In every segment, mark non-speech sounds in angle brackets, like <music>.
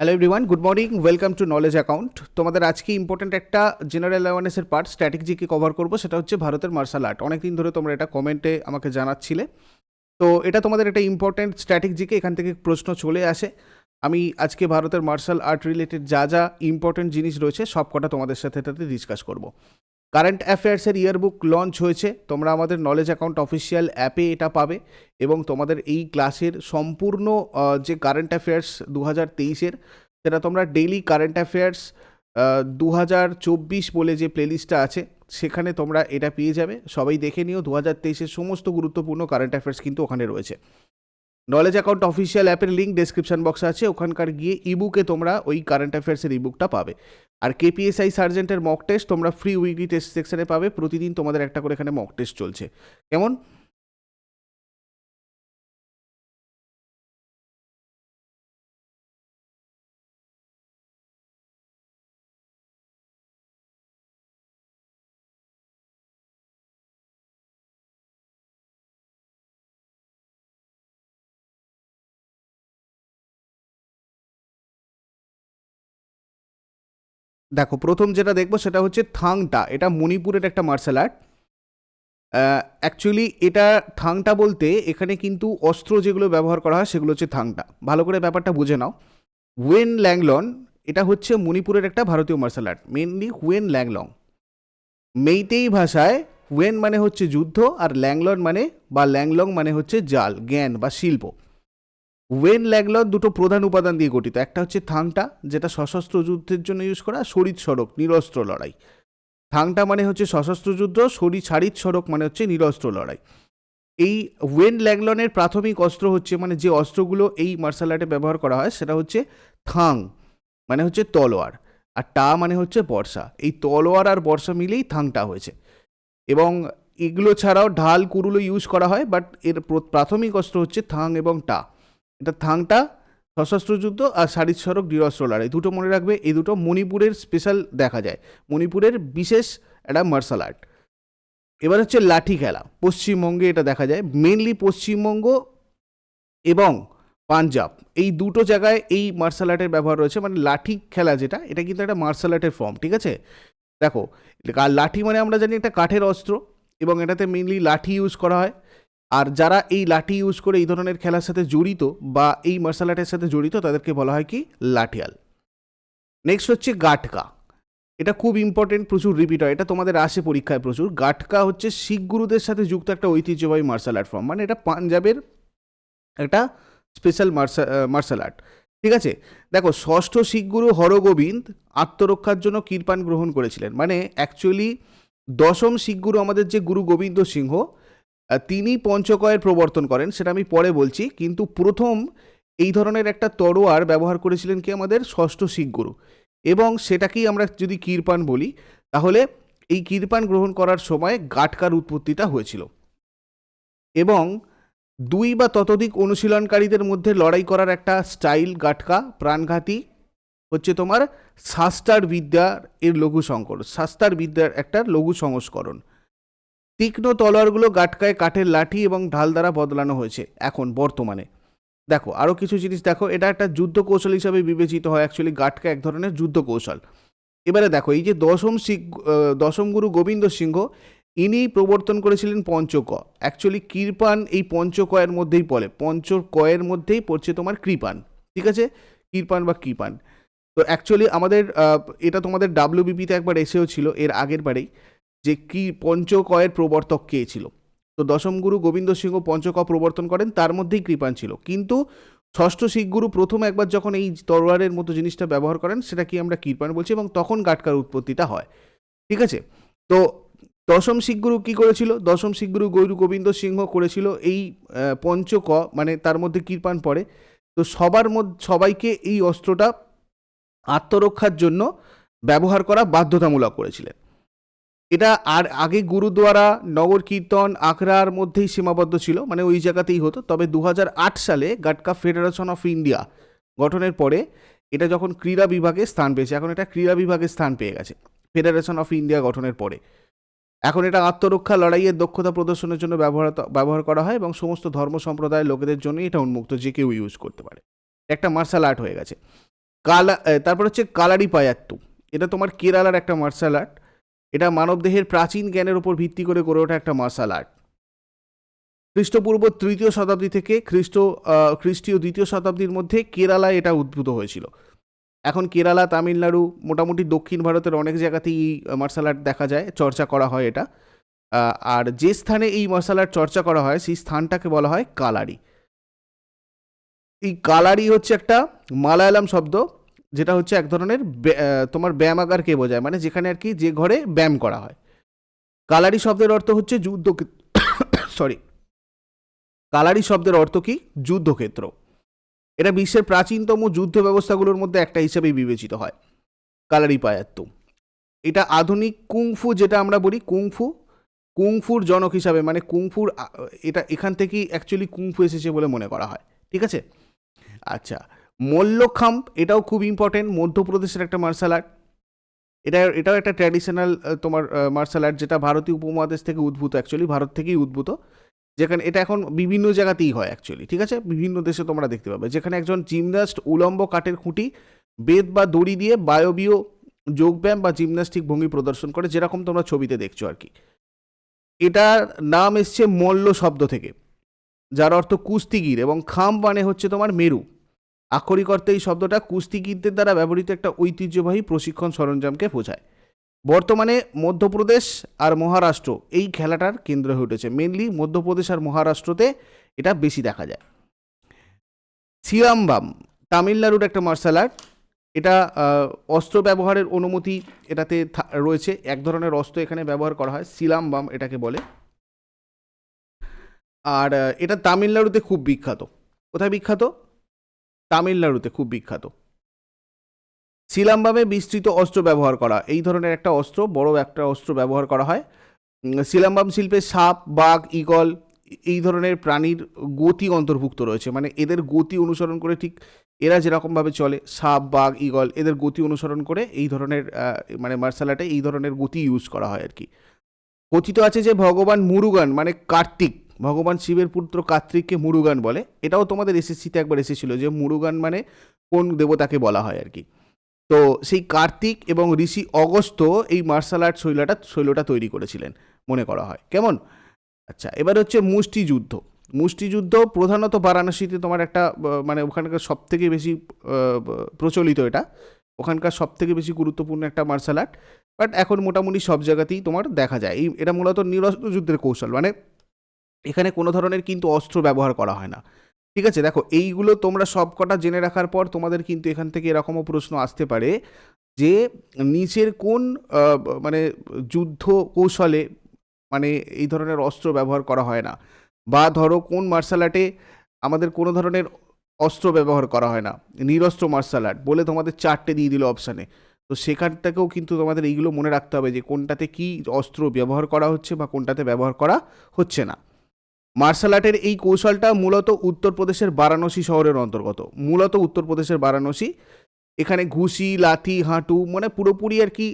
Hello everyone good morning welcome to knowledge account তোমাদের আজকে important একটা জেনারেল অ্যাওয়ারনেসের পার্ট স্ট্র্যাটেজিকে কভার করব, সেটা হচ্ছে ভারতের মার্শাল আর্ট অনেক দিন ধরে তোমরা এটা কমেন্টে আমাকে জানাচ্ছিলে। তো এটা তোমাদের একটা ইম্পর্ট্যান্ট স্ট্র্যাটেজিকে এখান থেকে প্রশ্ন চলে আসে। আমি আজকে ভারতের মার্শাল আর্ট রিলেটেড যা যা ইম্পর্টেন্ট জিনিস রয়েছে সব কটা তোমাদের সাথে এটাতে ডিসকাস করব। কারেন্ট অ্যাফেয়ার্সের ইয়ারবুক লঞ্চ হয়েছে। তোমরা আমাদের নলেজ অ্যাকাউন্ট অফিসিয়াল অ্যাপে এটা পাবে এবং তোমাদের এই ক্লাসের সম্পূর্ণ যে কারেন্ট অ্যাফেয়ার্স দু হাজার তেইশের, সেটা তোমরা ডেইলি কারেন্ট অ্যাফেয়ার্স দু হাজার চব্বিশ বলে যে প্লেলিস্টটা আছে, সেখানে তোমরা এটা পেয়ে যাবে। সবাই দেখে নিও দু হাজার তেইশের সমস্ত গুরুত্বপূর্ণ কারেন্ট অ্যাফেয়ার্স কিন্তু ওখানে রয়েছে। নলেজ অ্যাকাউন্ট অফিসিয়াল অ্যাপের লিঙ্ক ডেসক্রিপশন বক্সে আছে। ওখানকার গিয়ে ইবুকে তোমরা ওই কারেন্ট অ্যাফেয়ার্সের ইবুকটা পাবে। আর কেপিএসআই সার্জেন্টের মক টেস্ট তোমরা ফ্রি উইকলি টেস্ট সেকশনে পাবে। প্রতিদিন তোমাদের একটা করে এখানে মক টেস্ট চলছে। কেমন? দেখো, প্রথম যেটা দেখব সেটা হচ্ছে থাংটা। এটা মণিপুরের একটা মার্শাল আর্ট অ্যাকচুয়ালি এটা থাংটা বলতে এখানে কিন্তু অস্ত্র যেগুলো ব্যবহার করা হয় সেগুলো হচ্ছে থাংটা। ভালো করে ব্যাপারটা বুঝে নাও। ওয়েন ল্যাংলন এটা হচ্ছে মণিপুরের একটা ভারতীয় martial art mainly Huyen Langlon Meitei ভাষায় হুয়েন মানে হচ্ছে যুদ্ধ আর ল্যাংলন মানে বা ল্যাংলং মানে হচ্ছে জাল, জ্ঞান বা শিল্প। ওয়েন ল্যাগলন দুটো প্রধান উপাদান দিয়ে গঠিত। একটা হচ্ছে থাংটা, যেটা সশস্ত্র যুদ্ধের জন্য ইউজ করা শরীর সড়ক, নিরস্ত্র লড়াই। থাংটা মানে হচ্ছে সশস্ত্র যুদ্ধ শরীর শারিত সড়ক মানে হচ্ছে নিরস্ত্র লড়াই। এই ওয়েন ল্যাগলনের প্রাথমিক অস্ত্র হচ্ছে মানে যে অস্ত্রগুলো এই মার্শাল আর্টে ব্যবহার করা হয়, সেটা হচ্ছে থাং মানে হচ্ছে তলোয়ার। আর টা মানে হচ্ছে বর্ষা। এই তলোয়ার আর বর্ষা মিলেই থাংটা হয়েছে। এবং এগুলো ছাড়াও ঢাল কুরুলো ইউজ করা হয় বাট এর প্রাথমিক অস্ত্র হচ্ছে থাং এবং টা। এটা থাংটা, সশস্ত্র যুদ্ধ আর শারীর সড়ক নিরস্ত্র লড়াই দুটো মনে রাখবে, এই দুটো মণিপুরের স্পেশাল দেখা যায়। মণিপুরের বিশেষ একটা মার্শাল আর্ট এবার হচ্ছে লাঠি খেলা। পশ্চিমবঙ্গে এটা দেখা যায় মেনলি পশ্চিমবঙ্গ এবং পাঞ্জাব। এই দুটো জায়গায় এই মার্শাল আর্টের ব্যবহার রয়েছে। মানে লাঠি খেলা যেটা, এটা কিন্তু একটা মার্শাল আর্টের ফর্ম ঠিক আছে? দেখো লাঠি মানে আমরা জানি একটা কাঠের অস্ত্র এবং এটাতে মেনলি লাঠি ইউজ করা হয়। আর যারা এই লাঠি ইউজ করে এই ধরনের খেলার সাথে জড়িত বা এই মার্শাল আর্টের সাথে জড়িত, তাদেরকে বলা হয় কি? লাঠিয়াল। নেক্সট হচ্ছে গাটকা। এটা খুব ইম্পর্টেন্ট প্রচুর রিপিট হয়। এটা তোমাদের আসে পরীক্ষায় প্রচুর। গাটকা হচ্ছে শিখ গুরুদের সাথে যুক্ত একটা ঐতিহ্যবাহী মার্শাল আর্ট ফর্ম মানে এটা পাঞ্জাবের একটা স্পেশাল মার্শাল মার্শাল আর্ট ঠিক আছে? দেখো, ষষ্ঠ শিখ গুরু হরগোবিন্দ আত্মরক্ষার জন্য কৃপান গ্রহণ করেছিলেন। মানে অ্যাকচুয়ালি দশম শিখ গুরু আমাদের যে গুরু গোবিন্দ সিংহ তিনি পঞ্চকয়ের প্রবর্তন করেন, সেটা আমি পরে বলছি, কিন্তু প্রথম এই ধরনের একটা তরোয়ার ব্যবহার করেছিলেন কি আমাদের? ষষ্ঠ শিখ গুরু। এবং সেটাকেই আমরা যদি কৃপান বলি, তাহলে এই কৃপান গ্রহণ করার সময় গাটকার উৎপত্তিটা হয়েছিল। এবং দুই বা ততোধিক অনুশীলনকারীদের মধ্যে লড়াই করার একটা স্টাইল গাটকা, প্রাণঘাতী, হচ্ছে তোমার শাস্তার বিদ্যার এর লঘু সংকর শাস্তার বিদ্যার একটা লঘু সংস্করণ তীক্ষ্ণ তলোয়ারগুলো গাটকায় কাঠের লাঠি এবং ঢাল দ্বারা বদলানো হয়েছে, এখন বর্তমানে। দেখো আরও কিছু জিনিস দেখো, এটা একটা যুদ্ধ কৌশল হিসাবে বিবেচিত হয় অ্যাকচুয়ালি গাটকা এক ধরনের যুদ্ধ কৌশল এবারে দেখো, এই যে দশম শিখ দশম গুরু গোবিন্দ সিংহ, ইনি প্রবর্তন করেছিলেন পঞ্চক। অ্যাকচুয়ালি কৃপান এই পঞ্চকয়ের মধ্যেই পড়ে, পঞ্চকয়ের মধ্যেই পড়ছে তোমার কৃপান, ঠিক আছে? কৃপান বা কৃপান। তো অ্যাকচুয়ালি আমাদের এটা তোমাদের ডাব্লিউবিপিতে একবার এসেও ছিল, এর আগের বারেই। যে কি পঞ্চকয়ের প্রবর্তক কে ছিল? তো দশম গুরু গোবিন্দ সিংহ পঞ্চক প্রবর্তন করেন, তার মধ্যেই কৃপান ছিল। কিন্তু ষষ্ঠ শিখ গুরু প্রথম একবার যখন এই তরোয়ারের মতো জিনিসটা ব্যবহার করেন, সেটা কি আমরা কৃপান বলছি এবং তখন গাটকার উৎপত্তিটা হয়। ঠিক আছে? তো দশম শিখ গুরু কী করেছিল? দশম শিখ গুরু গৌরু গোবিন্দ সিংহ করেছিল এই পঞ্চক মানে তার মধ্যে কৃপান পড়ে। তো সবার মধ্যে, সবাইকে এই অস্ত্রটা আত্মরক্ষার জন্য ব্যবহার করা বাধ্যতামূলক করেছিলেন। এটা আর আগে গুরুদ্বারা নগর কীর্তন, আখড়ার মধ্যেই সীমাবদ্ধ ছিল মানে ওই জায়গাতেই হতো। তবে দু হাজার আট সালে গাটকা ফেডারেশন অফ ইন্ডিয়া গঠনের পরে এটা যখন ক্রীড়া বিভাগে স্থান পেয়েছে, এখন এটা ক্রীড়া বিভাগে স্থান পেয়ে গেছে ফেডারেশন অফ ইন্ডিয়া গঠনের পরে। এখন এটা আত্মরক্ষা, লড়াইয়ের দক্ষতা প্রদর্শনের জন্য ব্যবহার ব্যবহার করা হয় এবং সমস্ত ধর্ম সম্প্রদায়ের লোকেদের জন্য এটা উন্মুক্ত, যে কেউ ইউজ করতে পারে। একটা মার্শাল আর্ট হয়ে গেছে। কালা তারপর হচ্ছে কালারি পায়াত্তু এটা তোমার কেরালার একটা মার্শাল আর্ট এটা মানবদেহের প্রাচীন জ্ঞানের উপর ভিত্তি করে গড়ে ওঠা একটা মার্শাল আর্ট খ্রিস্টপূর্ব তৃতীয় শতাব্দী থেকে খ্রিস্ট খ্রিস্টীয় দ্বিতীয় শতাব্দীর মধ্যে কেরালায় এটা উদ্ভূত হয়েছিল। এখন কেরালা, তামিলনাড়ু, মোটামুটি দক্ষিণ ভারতের অনেক জায়গাতেই এই মার্শাল আর্ট দেখা যায়, চর্চা করা হয় এটা। আর যে স্থানে এই মার্শাল আর্ট চর্চা করা হয়, সেই স্থানটাকে বলা হয় কালারি। এই কালারি হচ্ছে একটা মালায়ালাম শব্দ যেটা হচ্ছে এক ধরনের তোমার ব্যায়ামাগারকে বোঝায়? মানে যেখানে আর কি যে ঘরে ব্যায়াম করা হয়। কালারি শব্দের অর্থ হচ্ছে যুদ্ধ সরি <coughs> কালারি শব্দের অর্থ কি? যুদ্ধক্ষেত্র। এটা বিশ্বের প্রাচীনতম যুদ্ধ ব্যবস্থাগুলোর মধ্যে একটা হিসেবেই বিবেচিত হয়। কালারি পায়াত্তু। এটা আধুনিক কুংফু যেটা আমরা বলি, কুংফু। কুংফুর জনক হিসাবে মানে কুংফুর এটা এখান থেকেই অ্যাকচুয়ালি কুংফু এসেছে বলে মনে করা হয়। ঠিক আছে? আচ্ছা। মল্লখাম্প এটাও খুব ইম্পর্টেন্ট মধ্যপ্রদেশের একটা মার্শাল আর্ট এটা, এটাও একটা ট্র্যাডিশনাল তোমার মার্শাল আর্ট যেটা ভারতীয় উপমহাদেশ থেকে উদ্ভূত অ্যাকচুয়ালি ভারত থেকেই উদ্ভূত। যেখানে, এটা এখন বিভিন্ন জায়গাতেই হয় অ্যাকচুয়ালি ঠিক আছে? বিভিন্ন দেশে তোমরা দেখতে পাবে। যেখানে একজন জিমনাস্ট উলম্ব কাঠের খুঁটি বেদ বা দড়ি দিয়ে বায়বীয় যোগব্যায়াম বা জিমন্যাস্টিক ভঙ্গি প্রদর্শন করে, যেরকম তোমরা ছবিতে দেখছ আর কি। এটার নাম এসছে মল্ল শব্দ থেকে, যার অর্থ কুস্তিগির, এবং খাম মানে হচ্ছে তোমার মেরু। আক্ষরিক অর্থে এই শব্দটা কুস্তিগিরদের দ্বারা ব্যবহৃত একটা ঐতিহ্যবাহী প্রশিক্ষণ সরঞ্জামকে বোঝায়। বর্তমানে মধ্যপ্রদেশ আর মহারাষ্ট্র এই খেলাটার কেন্দ্র হয়ে উঠেছে। মেনলি মধ্যপ্রদেশ আর মহারাষ্ট্রতে এটা বেশি দেখা যায়। সিয়ামবাম, তামিলনাড়ুর একটা মার্শাল আর্ট এটা অস্ত্র ব্যবহারের অনুমতি এটাতে রয়েছে। এক ধরনের অস্ত্র এখানে ব্যবহার করা হয়, সিলামবাম এটাকে বলে। আর এটা তামিলনাড়ুতে খুব বিখ্যাত। কোথায় বিখ্যাত? তামিলনাড়ুতে খুব বিখ্যাত। সিলামবামে বিস্তৃত অস্ত্র ব্যবহার করা, এই ধরনের একটা অস্ত্র, বড় একটা অস্ত্র ব্যবহার করা হয়। সিলামবাম শিল্পে সাপ, বাঘ, ইগল, এই ধরনের প্রাণীর গতি অন্তর্ভুক্ত রয়েছে। মানে এদের গতি অনুসরণ করে ঠিক এরা যেরকমভাবে চলে, সাপ, বাঘ, ইগল, এদের গতি অনুসরণ করে এই ধরনের মানে মার্শাল আর্টে এই ধরনের গতি ইউজ করা হয় আর কি। কথিত আছে যে ভগবান মুরুগান মানে কার্তিক ভগবান শিবের পুত্র কার্তিককে মুরুগান বলে। এটাও তোমাদের এসএসসিতে একবার এসেছিল যে মুরুগান মানে কোন দেবতাকে বলা হয় আর কি। তো সেই কার্তিক এবং ঋষি অগস্ত এই মার্শাল আর্ট শৈলটা শৈলটা তৈরি করেছিলেন, মনে করা হয়। কেমন? আচ্ছা এবার হচ্ছে মুষ্টিযুদ্ধ। মুষ্টিযুদ্ধ প্রধানত বারাণসীতে তোমার একটা মানে ওখানকার সব থেকে বেশি প্রচলিত এটা। ওখানকার সব থেকে বেশি গুরুত্বপূর্ণ একটা মার্শাল আর্ট বাট এখন মোটামুটি সব জায়গাতেই তোমার দেখা যায়। এই, এটা মূলত নিরস্ত্র যুদ্ধের কৌশল। মানে এখানে কোনো ধরনের কিন্তু অস্ত্র ব্যবহার করা হয় না। ঠিক আছে? দেখো, এইগুলো তোমরা সব কটা জেনে রাখার পর তোমাদের কিন্তু এখান থেকে এরকমও প্রশ্ন আসতে পারে যে, নিচের কোন মানে যুদ্ধ কৌশলে মানে এই ধরনের অস্ত্র ব্যবহার করা হয় না? বা ধরো, কোন মার্শাল আর্টে আমাদের কোনো ধরনের অস্ত্র ব্যবহার করা হয় না? নিরস্ত্র মার্শাল আর্ট বলে তোমাদের চারটে দিয়ে দিল অপশানে তো সেখান থেকেও কিন্তু তোমাদের এইগুলো মনে রাখতে হবে যে কোনটাতে কি অস্ত্র ব্যবহার করা হচ্ছে বা কোনটাতে ব্যবহার করা হচ্ছে না। মার্শাল আর্টের এই কৌশলটা মূলত উত্তরপ্রদেশের বারাণসী শহরের অন্তর্গত। মূলত উত্তরপ্রদেশের বারাণসী। এখানে ঘুষি, লাথি, হাঁটু মানে পুরোপুরি আর কি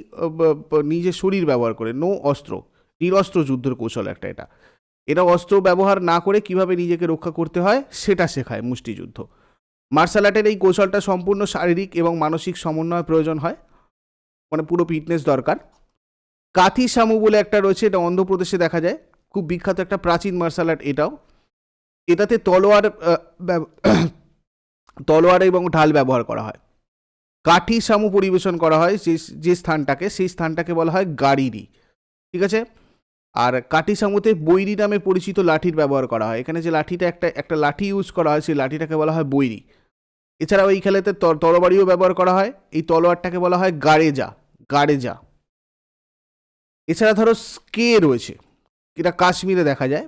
নিজের শরীর ব্যবহার করে। নো অস্ত্র। নিরস্ত্র যুদ্ধের কৌশল একটা এটা। এটা অস্ত্র ব্যবহার না করে কীভাবে নিজেকে রক্ষা করতে হয়, সেটা শেখায় মুষ্টিযুদ্ধ। মার্শাল আর্টের এই কৌশলটা সম্পূর্ণ শারীরিক এবং মানসিক সমন্বয় প্রয়োজন হয়। মানে পুরো ফিটনেস দরকার। কাথি সামু বলে একটা রয়েছে, এটা অন্ধ্রপ্রদেশে দেখা যায়। খুব বিখ্যাত একটা প্রাচীন মার্শাল আর্ট এটাও। এটাতে তলোয়ার <coughs> তলোয়ার এবং ঢাল ব্যবহার করা হয়। কাঠি সামু পরিবেশন করা হয় যে যে স্থানটাকে, সেই স্থানটাকে বলা হয় গাড়িরি। ঠিক আছে? আর কাঠি সামুতে বৈরি নামে পরিচিত লাঠির ব্যবহার করা হয়। এখানে যে লাঠিটা একটা একটা লাঠি ইউজ করা হয়, সেই লাঠিটাকে বলা হয় বৈরি। এছাড়াও এই খেলাতে তরবারিও ব্যবহার করা হয়। এই তলোয়ারটাকে বলা হয় গাড়েজা গাড়েজা। এছাড়া ধরো স্কে রয়েছে। এটা কাশ্মীরে দেখা যায়।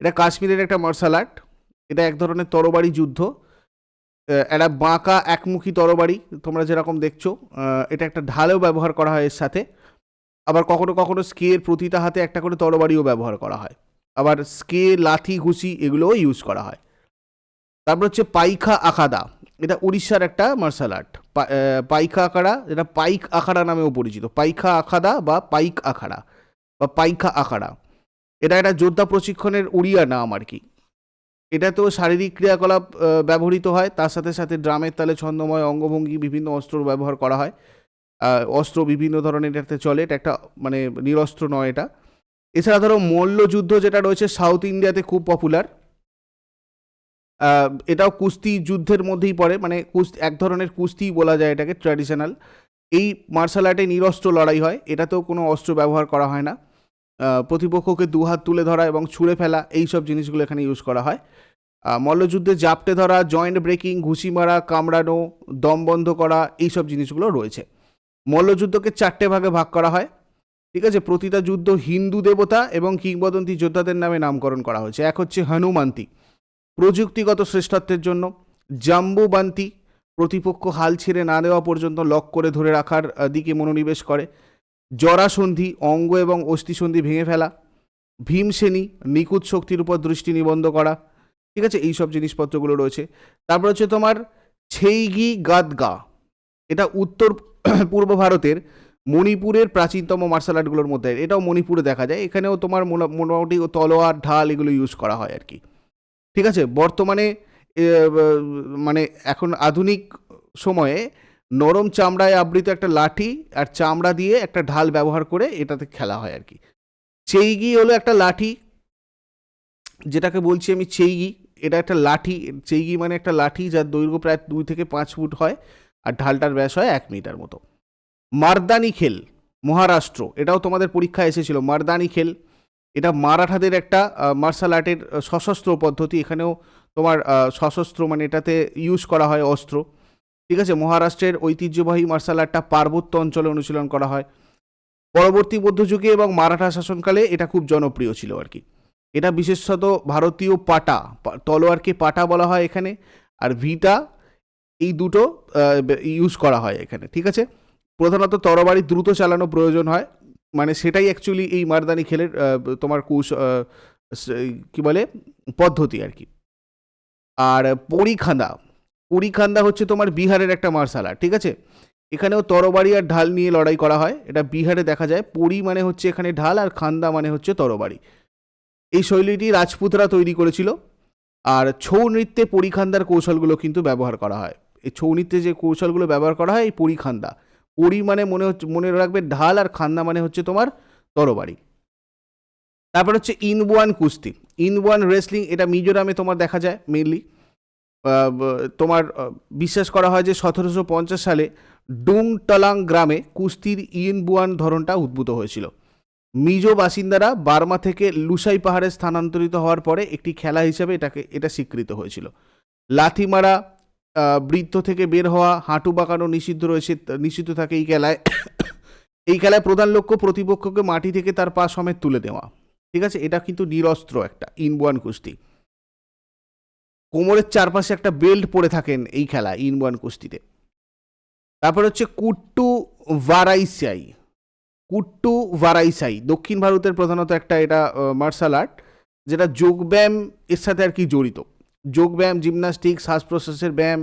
এটা কাশ্মীরের একটা মার্শাল আর্ট এটা এক ধরনের তরবারি যুদ্ধ। একটা বাঁকা একমুখী তরবারি, তোমরা যেরকম দেখছ। এটা একটা ঢালেও ব্যবহার করা হয় এর সাথে। আবার কখনো কখনো স্কের প্রতিটা হাতে একটা করে তরবারিও ব্যবহার করা হয়। আবার স্কে লাথি, ঘুষি এগুলোও ইউজ করা হয়। তারপর হচ্ছে পাইখা আখাদা, এটা উড়িষ্যার একটা মার্শাল আর্ট পাইখা আখাড়া যেটা পাইক আখাড়া নামেও পরিচিত। পাইখা আখাদা বা পাইক আখাড়া বা পাইখা আখাড়া। এটা একটা যোদ্ধা প্রশিক্ষণের উড়িয়া নাম আর কি। এটা তো শারীরিক ক্রিয়াকলাপ ব্যবহৃত হয়, তার সাথে সাথে ড্রামের তালে ছন্দময় অঙ্গভঙ্গি বিভিন্ন অস্ত্র ব্যবহার করা হয়। অস্ত্র বিভিন্ন ধরনের এটাতে চলে, এটা একটা মানে নিরস্ত্র নয় এটা। এছাড়া ধরো মল্লযুদ্ধ যেটা রয়েছে, সাউথ ইন্ডিয়াতে খুব পপুলার। এটাও কুস্তি যুদ্ধের মধ্যেই পড়ে মানে কুস্তি, এক ধরনের কুস্তি বলা যায় এটাকে ট্র্যাডিশনাল এই মার্শাল আর্টে নিরস্ত্র লড়াই হয়, এটাতেও কোনো অস্ত্র ব্যবহার করা হয় না। প্রতিপক্ষকে দু হাত তুলে ধরা এবং ছুঁড়ে ফেলা এই সব জিনিসগুলো এখানে ইউজ করা হয়। মল্লযুদ্ধে জাপটে ধরা জয়েন্ট ব্রেকিং ঘুষি মারা, কামড়ানো, দম বন্ধ করা এই সব জিনিসগুলো রয়েছে। মল্লযুদ্ধকে চারটে ভাগে ভাগ করা হয়। ঠিক আছে? প্রতিটা যুদ্ধ হিন্দু দেবতা এবং কিংবদন্তি যোদ্ধাদের নামে নামকরণ করা হয়েছে। এক হচ্ছে হনুমান্তি। প্রযুক্তিগত শ্রেষ্ঠত্বের জন্য জাম্বুবান্তি প্রতিপক্ষ হাল ছেড়ে না দেওয়া পর্যন্ত লক করে ধরে রাখার দিকে মনোনিবেশ করে। জরাসন্ধি, অঙ্গ এবং অস্থিসন্ধি ভেঙে ফেলা, ভীমসেনী নিকুত শক্তির উপর দৃষ্টি নিবন্ধ করা, ঠিক আছে? এই সব জিনিসপত্রগুলো রয়েছে। তারপর হচ্ছে তোমার ছেইগি গাদগা। এটা উত্তর <clears throat> পূর্ব ভারতের মণিপুরের প্রাচীনতম মার্শাল আর্টগুলোর মধ্যে। এটাও মণিপুরে দেখা যায়। এখানেও তোমার মোটামুটি তলোয়ার, ঢাল এগুলো ইউজ করা হয় আর কি। ঠিক আছে? বর্তমানে মানে এখন আধুনিক সময়ে নরম চামড়ায় আবৃত একটা লাঠি আর চামড়া দিয়ে একটা ঢাল ব্যবহার করে এটাতে খেলা হয় আর কি। চেইগি হলো একটা লাঠি। যেটাকে বলছি আমি চেইগি। এটা একটা লাঠি। চেইগি মানে একটা লাঠি যার দৈর্ঘ্য প্রায় দুই থেকে পাঁচ ফুট হয় আর ঢালটার ব্যাস হয় এক মিটার মতো। মারদানি খেল, মহারাষ্ট্র। এটাও তোমাদের পরীক্ষায় এসেছিল, মারদানি খেল। এটা মারাঠাদের একটা মার্শাল আর্টের সশস্ত্র পদ্ধতি। এখানেও তোমার সশস্ত্র মানে এটাতে ইউজ করা হয় অস্ত্র। ঠিক আছে, মহারাষ্ট্রের ঐতিহ্যবাহী মার্শাল আর্টটা পার্বত্য অঞ্চলে অনুশীলন করা হয়। পরবর্তী মধ্যযুগে এবং মারাঠা শাসনকালে এটা খুব জনপ্রিয় ছিল আর কি। এটা বিশেষত ভারতীয় পাটা তলোয়ারকে পাটা বলা হয় এখানে, আর ভিটা এই দুটো ইউজ করা হয় এখানে, ঠিক আছে? প্রধানত তরবারি দ্রুত চালানো প্রয়োজন হয় মানে সেটাই অ্যাকচুয়ালি এই মারদানি খেলের তোমার কুশ কি বলে, পদ্ধতি আর কি। আর পরিখান্দা হচ্ছে তোমার বিহারের একটা মার্শাল আর্ট ঠিক আছে? এখানেও তরবারি আর ঢাল নিয়ে লড়াই করা হয়, এটা বিহারে দেখা যায়। পরি মানে হচ্ছে এখানে ঢাল আর খান্দা মানে হচ্ছে তরবারি। এই শৈলীটি রাজপুতরা তৈরি করেছিল, আর ছৌ নৃত্যে পরিখান্দার কৌশলগুলো কিন্তু ব্যবহার করা হয়। এই ছৌ নৃত্যে যে কৌশলগুলো ব্যবহার করা হয়, এই পরিখান্দা। পরি মানে মনে হচ্ছে, মনে রাখবে ঢাল আর খান্দা মানে হচ্ছে তোমার তরবারি। তারপর হচ্ছে ইনওয়ান কুস্তি। ইনওয়ান রেসলিং, এটা মিজোরামে তোমার দেখা যায় মেনলি তোমার বিশ্বাস করা হয় যে সতেরোশো পঞ্চাশ সালে ডুং টলাং গ্রামে কুস্তির ইনবুয়ান ধরনটা উদ্ভূত হয়েছিল। মিজো বাসিন্দারা বার্মা থেকে লুসাই পাহাড়ে স্থানান্তরিত হওয়ার পরে একটি খেলা হিসেবে এটাকে, এটা স্বীকৃত হয়েছিল। লাথি মারা বৃত্ত থেকে বের হওয়া, হাঁটু বাঁকানো নিষিদ্ধ রয়েছে, নিষিদ্ধ থাকে এই খেলায়। এই খেলায় প্রধান লক্ষ্য প্রতিপক্ষকে মাটি থেকে তার পা সমেত তুলে দেওয়া। ঠিক আছে? এটা কিন্তু নিরস্ত্র একটা ইনবুয়ান কুস্তি। চারপাশে একটা বেল্ট পরে থাকেন এই খেলা ইনবুয়ান কুস্তিতে। তারপর হচ্ছে কুট্টু ভারাইসাই। কুট্টু ভারাইসাই, দক্ষিণ ভারতের প্রধানত একটা এটা মার্শাল আর্ট যেটা যোগব্যায়াম এর সাথে আর কি জড়িত। যোগব্যায়াম জিমনাস্টিক শ্বাস প্রশ্বাসের ব্যায়াম,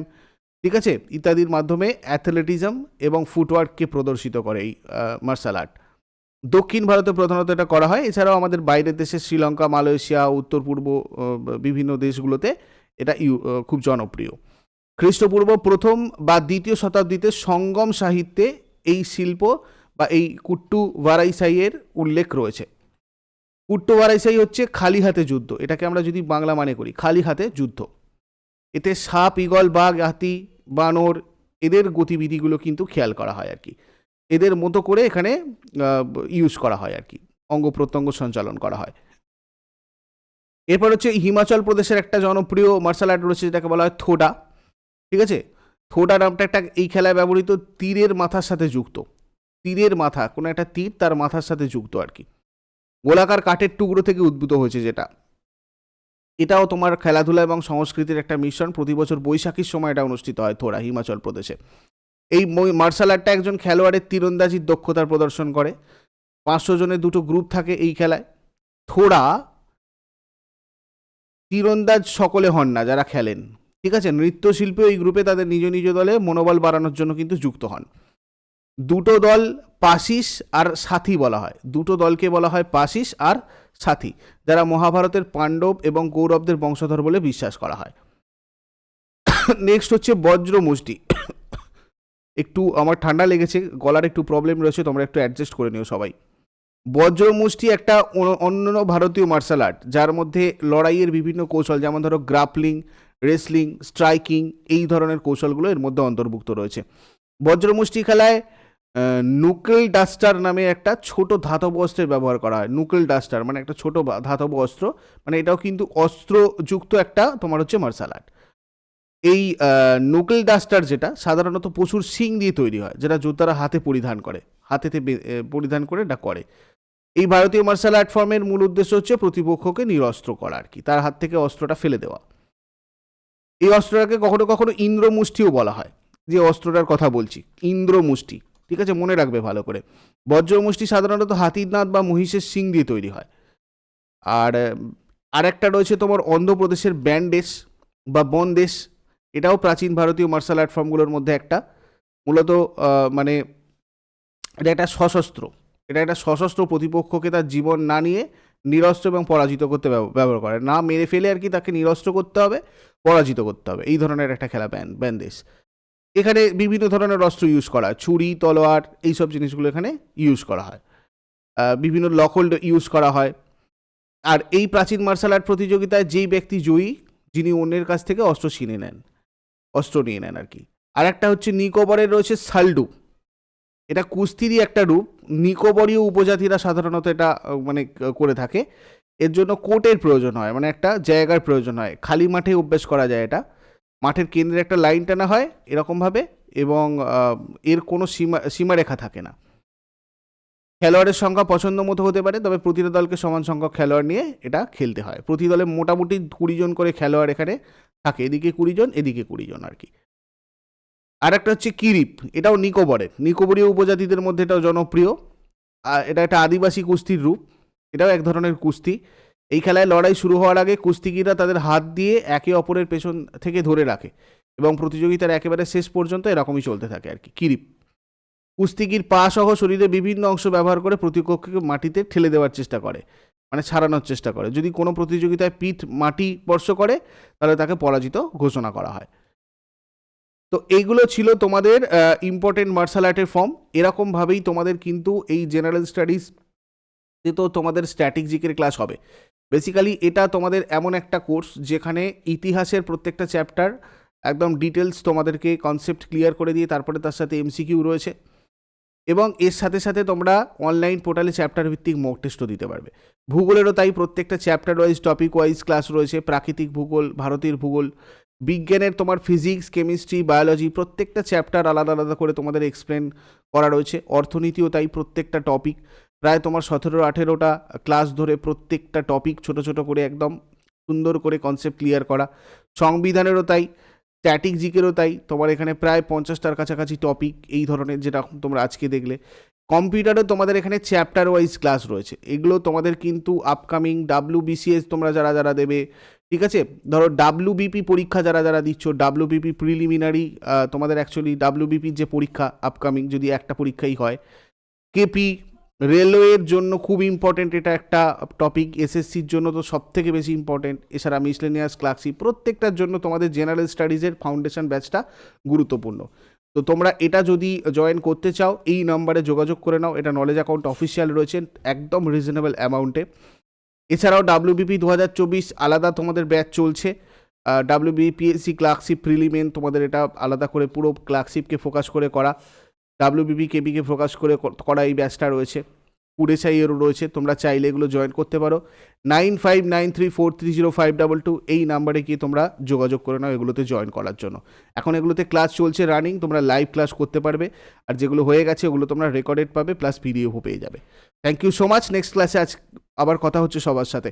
ঠিক আছে? ইত্যাদির মাধ্যমে অ্যাথলেটিজম এবং ফুটওয়ার্ককে প্রদর্শিত করে এই মার্শাল আর্ট দক্ষিণ ভারতে প্রধানত এটা করা হয়। এছাড়াও আমাদের বাইরের দেশে, শ্রীলঙ্কা, মালয়েশিয়া উত্তর পূর্ব বিভিন্ন দেশগুলোতে এটা খুব জনপ্রিয়। খ্রিস্টপূর্ব প্রথম বা দ্বিতীয় শতাব্দীতে সঙ্গম সাহিত্যে এই শিল্প বা এই কুট্টু ভারাইসাইয়ের উল্লেখ রয়েছে। কুট্টু ভারাইসাই হচ্ছে খালি হাতে যুদ্ধ, এটাকে আমরা যদি বাংলা মানে করি খালি হাতে যুদ্ধ। এতে সাপ ইগল বাঘ, হাতি, বানর, এদের গতিবিধিগুলো কিন্তু খেয়াল করা হয় আর কি। এদের মতো করে এখানে ইউজ করা হয় আর কি। অঙ্গ প্রত্যঙ্গ সঞ্চালন করা হয়। এরপর হচ্ছে হিমাচল প্রদেশের একটা জনপ্রিয় মার্শাল আর্ট রয়েছে, যেটাকে বলা হয় থোডা। ঠিক আছে? থোডা নামটা একটা এই খেলায় ব্যবহৃত তীরের মাথার সাথে যুক্ত। তীরের মাথা, কোনো একটা তীর তার মাথার সাথে যুক্ত আর কি। গোলাকার কাঠের টুকরো থেকে উদ্ভূত হয়েছে যেটা। এটাও তোমার খেলাধুলা এবং সংস্কৃতির একটা মিশ্রণ। প্রতি বছর বৈশাখীর সময় এটা অনুষ্ঠিত হয় থোড়া, হিমাচল প্রদেশে। এই মার্শাল আর্টটা একজন খেলোয়াড়ের তীরন্দাজির দক্ষতার প্রদর্শন করে। পাঁচশো জনের দুটো গ্রুপ থাকে এই খেলায়। থোড়া তীরন্দাজ সকলে হন না, যারা খেলেন। ঠিক আছে? নৃত্যশিল্পী ওই গ্রুপে তাদের নিজ নিজ দলে মনোবল বাড়ানোর জন্য কিন্তু যুক্ত হন। দুটো দল পাশিস আর সাথী বলা হয়। দুটো দলকে বলা হয় পাশিস আর সাথী, যারা মহাভারতের পাণ্ডব এবং কৌরবদের বংশধর বলে বিশ্বাস করা হয়। নেক্সট হচ্ছে বজ্র মুষ্টি। একটু আমার ঠান্ডা লেগেছে, গলার একটু প্রবলেম রয়েছে, তোমরা একটু অ্যাডজাস্ট করে নিও সবাই। বজ্র মুষ্টি একটা অন্য- ভারতীয় মার্শাল আর্ট যার মধ্যে লড়াইয়ের বিভিন্ন কৌশল, যেমন ধরো গ্রাপলিং রেসলিং স্ট্রাইকিং এই ধরনের কৌশলগুলো এর মধ্যে অন্তর্ভুক্ত রয়েছে। বজ্রমুষ্টি খেলায় নুকেল ডাস্টার নামে একটা ছোট ধাতব অস্ত্রের ব্যবহার করা হয়। নুকেল ডাস্টার মানে একটা ছোট ধাতব অস্ত্র মানে এটাও কিন্তু অস্ত্রযুক্ত একটা তোমার হচ্ছে মার্শাল আর্ট এই নুকেল ডাস্টার যেটা, সাধারণত পশুর শিং দিয়ে তৈরি হয়, যেটা যোদ্ধারা হাতে পরিধান করে হাতেতে পরিধান করে এটা করে। এই ভারতীয় মার্শাল আর্ট ফর্মের মূল উদ্দেশ্য হচ্ছে প্রতিপক্ষকে নিরস্ত্র করা আর কি, তার হাত থেকে অস্ত্রটা ফেলে দেওয়া। এই অস্ত্রটাকে কখনো কখনো ইন্দ্রমুষ্টিও বলা হয়, যে অস্ত্রটার কথা বলছি, ইন্দ্রমুষ্টি, ঠিক আছে? মনে রাখবে ভালো করে। বজ্রমুষ্টি সাধারণত হাতির দাঁত বা মহিষের শিং দিয়ে তৈরি হয়। আর আরেকটা রয়েছে তোমার অন্ধ্রপ্রদেশের ব্যান্ডেস বা বনদেশ, এটাও প্রাচীন ভারতীয় মার্শাল আর্ট ফর্মগুলোর মধ্যে একটা। মূলত মানে এটা একটা সশস্ত্র। এটা একটা সশস্ত্র প্রতিপক্ষকে তার জীবন না নিয়ে নিরস্ত্র এবং পরাজিত করতে ব্যবহার করে। না মেরে ফেলে আর কি তাকে নিরস্ত্র করতে হবে, পরাজিত করতে হবে। এই ধরনের একটা খেলা ব্যান, ব্যান্ডেজ। এখানে বিভিন্ন ধরনের অস্ত্র ইউজ করা হয়। ছুরি, তলোয়ার এইসব জিনিসগুলো এখানে ইউজ করা হয়। বিভিন্ন লকল্ড ইউজ করা হয়। আর এই প্রাচীন মার্শাল আর্ট প্রতিযোগিতায় যেই ব্যক্তি জয়ী, যিনি অন্যের কাছ থেকে অস্ত্র ছিনে নেন, অস্ত্র নিয়ে নেন আর কি। আর একটা হচ্ছে নিকোবরের রয়েছে সালডু। এটা কুস্তিরই একটা রূপ। নিকোবরীয় উপজাতিরা সাধারণত এটা মানে করে থাকে। এর জন্য কোর্টের প্রয়োজন হয় মানে একটা জায়গার প্রয়োজন হয়। খালি মাঠে অভ্যেস করা যায় এটা। মাঠের কেন্দ্রে একটা লাইন টানা হয় এরকমভাবে এবং এর কোনো সীমা, সীমারেখা থাকে না। খেলোয়াড়ের সংখ্যা পছন্দ মতো হতে পারে, তবে প্রতিটা দলকে সমান সংখ্যক খেলোয়াড় নিয়ে এটা খেলতে হয়। প্রতি দলে মোটামুটি কুড়ি জন করে খেলোয়াড় এখানে থাকে। এদিকে কুড়ি জন, এদিকে কুড়ি জন আর কি। আর একটা হচ্ছে কিরিপ, এটাও নিকোবরের নিকোবরীয় উপজাতিদের মধ্যে এটাও জনপ্রিয়। আর এটা একটা আদিবাসী কুস্তির রূপ, এটাও এক ধরনের কুস্তি। এই খেলায় লড়াই শুরু হওয়ার আগে কুস্তিগিররা তাদের হাত দিয়ে একে অপরের পেছন থেকে ধরে রাখে এবং প্রতিযোগিতার একেবারে শেষ পর্যন্ত এরকমই চলতে থাকে আর কি, কিরিপ। কুস্তিগির পা সহ শরীরে বিভিন্ন অংশ ব্যবহার করে প্রতিপক্ষকে মাটিতে ঠেলে দেওয়ার চেষ্টা করে মানে ছাড়ানোর চেষ্টা করে। যদি কোনো প্রতিযোগিতায় পিঠ, মাটি স্পর্শ করে, তাহলে তাকে পরাজিত ঘোষণা করা হয়। তো এইগুলো ছিল তোমাদের ইম্পর্টেন্ট মার্শাল আর্টের ফর্ম এরকমভাবেই তোমাদের কিন্তু এই জেনারেল স্টাডিজ তো তোমাদের স্ট্যাটিক জিকের ক্লাস হবে। বেসিক্যালি এটা তোমাদের এমন একটা কোর্স যেখানে ইতিহাসের প্রত্যেকটা চ্যাপ্টার একদম ডিটেলস তোমাদেরকে কনসেপ্ট ক্লিয়ার করে দিয়ে তারপরে তার সাথে এমসিকিউ রয়েছে এবং এর সাথে সাথে তোমরা অনলাইন পোর্টালে চ্যাপ্টার ভিত্তিক মক টেস্টও দিতে পারবে। ভূগোলেরও তাই প্রত্যেকটা chapter wise topic wise class রয়েছে। প্রাকৃতিক ভূগোল, ভারতের ভূগোল বিজ্ঞানের তোমার ফিজিক্স কেমিস্ট্রি বায়োলজি প্রত্যেকটা চ্যাপ্টার আলাদা আলাদা করে তোমাদের এক্সপ্লেন করা রয়েছে। অর্থনীতিও তাই প্রত্যেকটা টপিক প্রায় তোমার সতেরো, আঠেরোটা ক্লাস ধরে প্রত্যেকটা টপিক ছোট ছোট করে একদম সুন্দর করে কনসেপ্ট ক্লিয়ার করা। সংবিধানেরও তাই স্ট্যাটিক জিকেরও তাই, তোমার এখানে প্রায় পঞ্চাশটার কাছাকাছি টপিক এই ধরনের যেটা তোমরা আজকে দেখলে। কম্পিউটারে তোমাদের এখানে চ্যাপ্টার ওয়াইজ ক্লাস রয়েছে। এগুলো তোমাদের কিন্তু আপকামিং ডাব্লিউ বিসিএস তোমরা যারা যারা দেবে ঠিক আছে? ধরো ডাব্লিউ বিপি পরীক্ষা যারা যারা দিচ্ছ ডাব্লিউ বিপি প্রিলিমিনারি তোমাদের অ্যাকচুয়ালি ডাব্লিউ বিপির যে পরীক্ষা আপকামিং যদি একটা পরীক্ষাই হয় কেপি রেলওয়ের জন্য খুব ইম্পর্টেন্ট এটা একটা টপিক এসএসসির জন্য তো সব থেকে বেশি ইম্পর্টেন্ট এছাড়া মিসলেনিয়াস ক্লাসি প্রত্যেকটার জন্য তোমাদের জেনারেল স্টাডিজের ফাউন্ডেশন ব্যাচটা গুরুত্বপূর্ণ। তো তোমরা এটা যদি জয়েন করতে চাও, এই নাম্বারে যোগাযোগ করে নাও, এটা নলেজ অ্যাকাউন্ট অফিসিয়াল রয়েছে, একদম রিজনেবল অ্যামাউন্টে এছাড়াও ডাব্লিউবিপি দু হাজার চব্বিশ আলাদা তোমাদের ব্যাচ চলছে। ডাব্লিউবিপিএসসি ক্লার্কশিপ প্রিলিমেন তোমাদের এটা আলাদা করে পুরো ক্লার্কশিপকে ফোকাস করে করা। ডাব্লিউবিপি কেবিকে ফোকাস করে করা এই ব্যাচটা রয়েছে। পুরেসাইয়েরও রয়েছে, তোমরা চাইলে এগুলো জয়েন করতে পারো। Nine five nine three four three zero five double two এই নাম্বারে গিয়ে তোমরা যোগাযোগ করে নাও এগুলোতে জয়েন করার জন্য। এখন এগুলোতে ক্লাস চলছে রানিং তোমরা লাইভ ক্লাস করতে পারবে। আর যেগুলো হয়ে গেছে, ওগুলো তোমরা রেকর্ডেড পাবে প্লাস পিডিএফও পেয়ে যাবে। Thank you so much next ক্লাসে আজ আবার কথা হচ্ছে সবার সাথে।